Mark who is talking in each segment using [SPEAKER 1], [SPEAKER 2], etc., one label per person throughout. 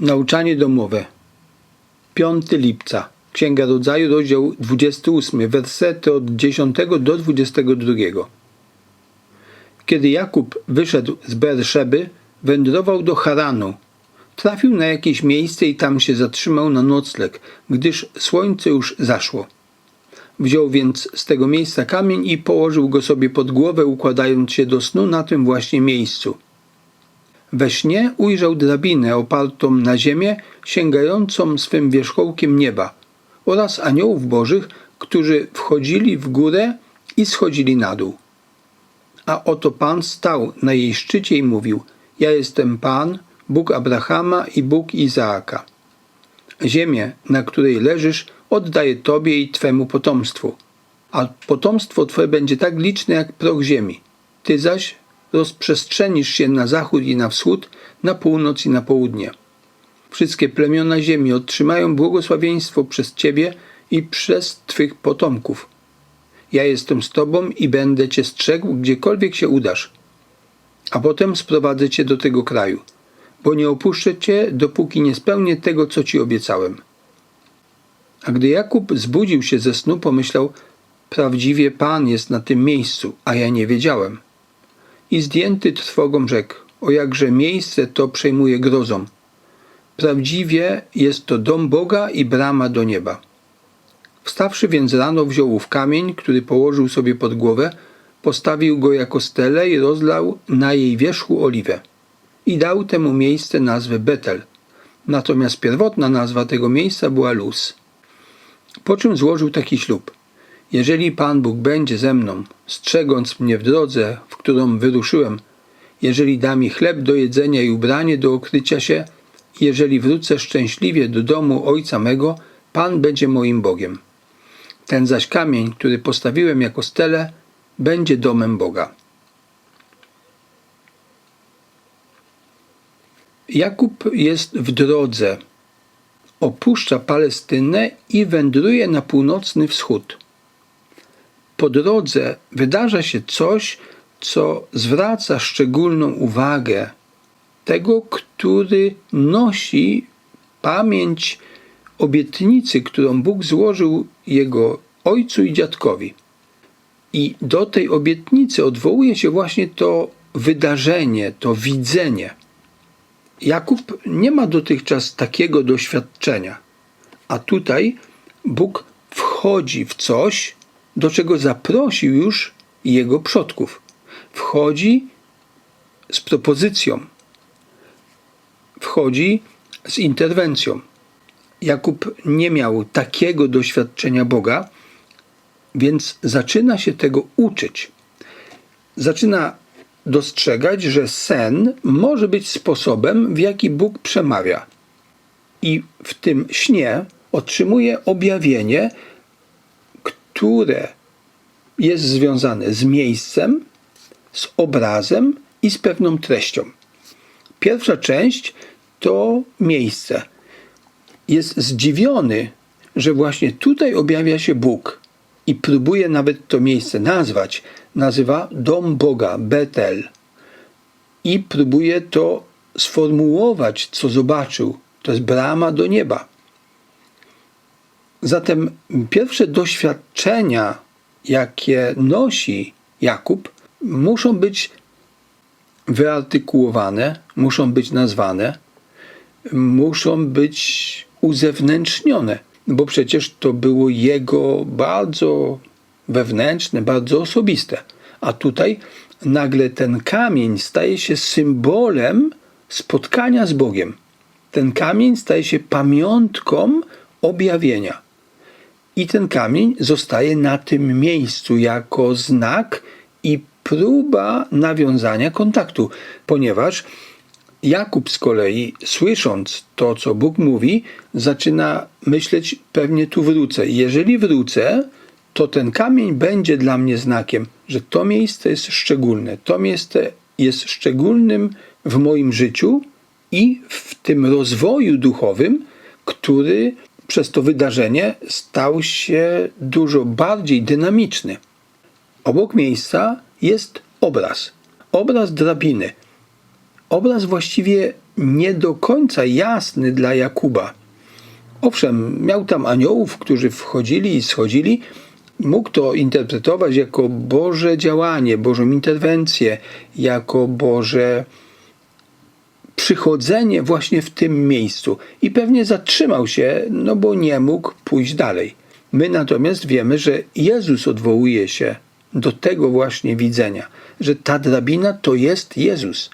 [SPEAKER 1] Nauczanie domowe. 5 lipca. Księga Rodzaju, rozdział 28, wersety od 10 do 22. Kiedy Jakub wyszedł z Berszeby, wędrował do Haranu. Trafił na jakieś miejsce i tam się zatrzymał na nocleg, gdyż słońce już zaszło. Wziął więc z tego miejsca kamień i położył go sobie pod głowę, układając się do snu na tym właśnie miejscu. We śnie ujrzał drabinę opartą na ziemię, sięgającą swym wierzchołkiem nieba oraz aniołów bożych, którzy wchodzili w górę i schodzili na dół. A oto Pan stał na jej szczycie i mówił: Ja jestem Pan, Bóg Abrahama i Bóg Izaaka. Ziemię, na której leżysz, oddaję Tobie i Twemu potomstwu, a potomstwo Twoje będzie tak liczne jak proch ziemi. Ty zaś rozprzestrzenisz się na zachód i na wschód, na północ i na południe. Wszystkie plemiona ziemi otrzymają błogosławieństwo przez Ciebie i przez Twych potomków. Ja jestem z Tobą i będę Cię strzegł, gdziekolwiek się udasz. A potem sprowadzę Cię do tego kraju, bo nie opuszczę Cię, dopóki nie spełnię tego, co Ci obiecałem. A gdy Jakub zbudził się ze snu, pomyślał, prawdziwie Pan jest na tym miejscu, a ja nie wiedziałem. I zdjęty trwogą rzekł, o jakże miejsce to przejmuje grozą. Prawdziwie jest to dom Boga i brama do nieba. Wstawszy więc rano wziął ów kamień, który położył sobie pod głowę, postawił go jako stelę i rozlał na jej wierzchu oliwę. I dał temu miejsce nazwę Betel. Natomiast pierwotna nazwa tego miejsca była Luz. Po czym złożył taki ślub. Jeżeli Pan Bóg będzie ze mną, strzegąc mnie w drodze, w którą wyruszyłem, jeżeli da mi chleb do jedzenia i ubranie do okrycia się, jeżeli wrócę szczęśliwie do domu ojca mego, Pan będzie moim Bogiem. Ten zaś kamień, który postawiłem jako stele, będzie domem Boga. Jakub jest w drodze. Opuszcza Palestynę i wędruje na północny wschód. Po drodze wydarza się coś, co zwraca szczególną uwagę tego, który nosi pamięć obietnicy, którą Bóg złożył jego ojcu i dziadkowi. I do tej obietnicy odwołuje się właśnie to wydarzenie, to widzenie. Jakub nie ma dotychczas takiego doświadczenia, a tutaj Bóg wchodzi w coś, do czego zaprosił już jego przodków. Wchodzi z propozycją, wchodzi z interwencją. Jakub nie miał takiego doświadczenia Boga, więc zaczyna się tego uczyć. Zaczyna dostrzegać, że sen może być sposobem, w jaki Bóg przemawia. I w tym śnie otrzymuje objawienie, które jest związane z miejscem, z obrazem i z pewną treścią. Pierwsza część to miejsce. Jest zdziwiony, że właśnie tutaj objawia się Bóg i próbuje nawet to miejsce nazwać. Nazywa Dom Boga, Betel. I próbuje to sformułować, co zobaczył. To jest brama do nieba. Zatem pierwsze doświadczenia, jakie nosi Jakub, muszą być wyartykułowane, muszą być nazwane, muszą być uzewnętrznione, bo przecież to było jego bardzo wewnętrzne, bardzo osobiste. A tutaj nagle ten kamień staje się symbolem spotkania z Bogiem. Ten kamień staje się pamiątką objawienia. I ten kamień zostaje na tym miejscu jako znak i próba nawiązania kontaktu, ponieważ Jakub z kolei, słysząc to, co Bóg mówi, zaczyna myśleć: pewnie tu wrócę. Jeżeli wrócę, to ten kamień będzie dla mnie znakiem, że to miejsce jest szczególne. To miejsce jest szczególnym w moim życiu i w tym rozwoju duchowym, który przez to wydarzenie stał się dużo bardziej dynamiczny. Obok miejsca jest obraz. Obraz drabiny. Obraz właściwie nie do końca jasny dla Jakuba. Owszem, miał tam aniołów, którzy wchodzili i schodzili. Mógł to interpretować jako Boże działanie, Bożą interwencję, jako Boże przychodzenie właśnie w tym miejscu. I pewnie zatrzymał się, no bo nie mógł pójść dalej. My natomiast wiemy, że Jezus odwołuje się do tego właśnie widzenia, że ta drabina to jest Jezus.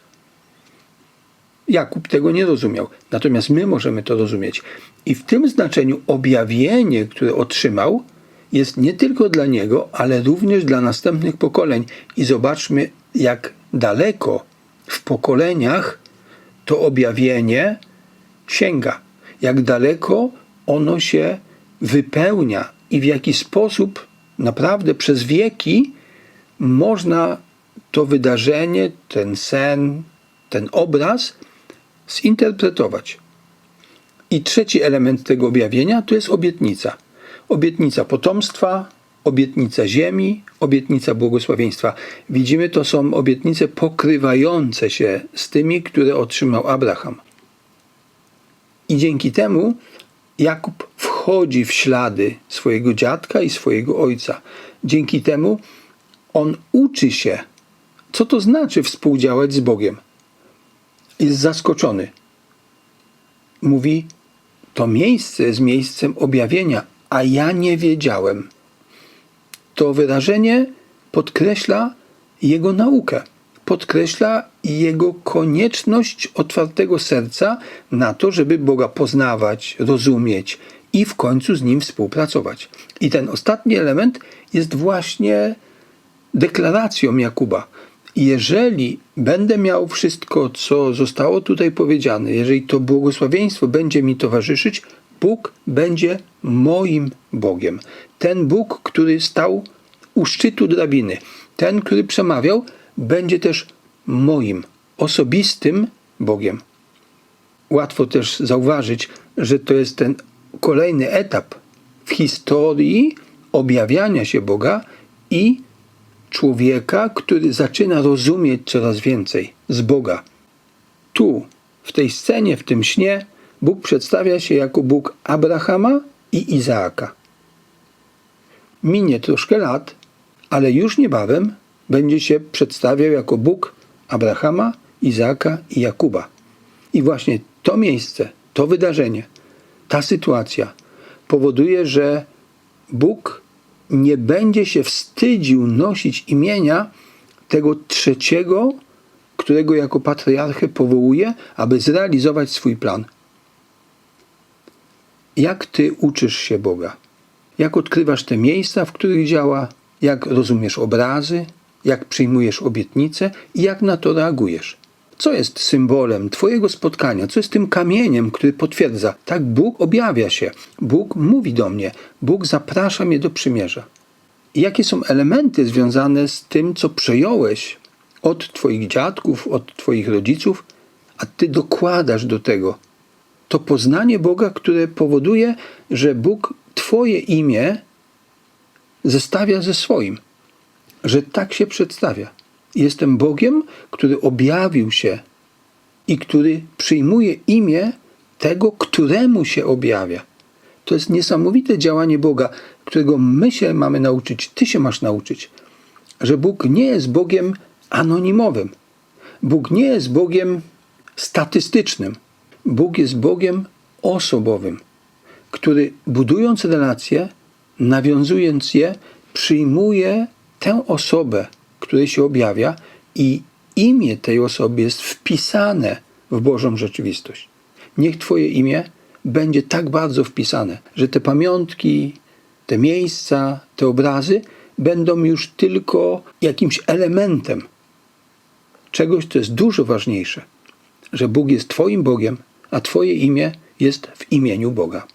[SPEAKER 1] Jakub tego nie rozumiał, natomiast my możemy to rozumieć. I w tym znaczeniu objawienie, które otrzymał, jest nie tylko dla niego, ale również dla następnych pokoleń. I zobaczmy, jak daleko w pokoleniach to objawienie sięga, jak daleko ono się wypełnia i w jaki sposób naprawdę przez wieki można to wydarzenie, ten sen, ten obraz zinterpretować. I trzeci element tego objawienia to jest obietnica. Obietnica potomstwa, obietnica ziemi, obietnica błogosławieństwa. Widzimy, to są obietnice pokrywające się z tymi, które otrzymał Abraham. I dzięki temu Jakub wchodzi w ślady swojego dziadka i swojego ojca. Dzięki temu on uczy się, co to znaczy współdziałać z Bogiem. Jest zaskoczony. Mówi, to miejsce jest miejscem objawienia, a ja nie wiedziałem. To wyrażenie podkreśla jego naukę, podkreśla jego konieczność otwartego serca na to, żeby Boga poznawać, rozumieć i w końcu z nim współpracować. I ten ostatni element jest właśnie deklaracją Jakuba. Jeżeli będę miał wszystko, co zostało tutaj powiedziane, jeżeli to błogosławieństwo będzie mi towarzyszyć, Bóg będzie moim Bogiem. Ten Bóg, który stał u szczytu drabiny, ten, który przemawiał, będzie też moim osobistym Bogiem. Łatwo też zauważyć, że to jest ten kolejny etap w historii objawiania się Boga i człowieka, który zaczyna rozumieć coraz więcej z Boga. Tu, w tej scenie, w tym śnie, Bóg przedstawia się jako Bóg Abrahama i Izaaka. Minie troszkę lat, ale już niebawem będzie się przedstawiał jako Bóg Abrahama, Izaaka i Jakuba. I właśnie to miejsce, to wydarzenie, ta sytuacja powoduje, że Bóg nie będzie się wstydził nosić imienia tego trzeciego, którego jako patriarchę powołuje, aby zrealizować swój plan. Jak ty uczysz się Boga? Jak odkrywasz te miejsca, w których działa? Jak rozumiesz obrazy? Jak przyjmujesz obietnice? I jak na to reagujesz? Co jest symbolem Twojego spotkania? Co jest tym kamieniem, który potwierdza? Tak, Bóg objawia się, Bóg mówi do mnie, Bóg zaprasza mnie do przymierza. I jakie są elementy związane z tym, co przejąłeś od Twoich dziadków, od Twoich rodziców, a Ty dokładasz do tego to poznanie Boga, które powoduje, że Bóg Twoje imię zestawia ze swoim, że tak się przedstawia. Jestem Bogiem, który objawił się i który przyjmuje imię tego, któremu się objawia. To jest niesamowite działanie Boga, którego my się mamy nauczyć, ty się masz nauczyć, że Bóg nie jest Bogiem anonimowym. Bóg nie jest Bogiem statystycznym. Bóg jest Bogiem osobowym, który budując relacje, nawiązując je, przyjmuje tę osobę, której się objawia i imię tej osoby jest wpisane w Bożą rzeczywistość. Niech Twoje imię będzie tak bardzo wpisane, że te pamiątki, te miejsca, te obrazy będą już tylko jakimś elementem czegoś, co jest dużo ważniejsze, że Bóg jest Twoim Bogiem, a Twoje imię jest w imieniu Boga.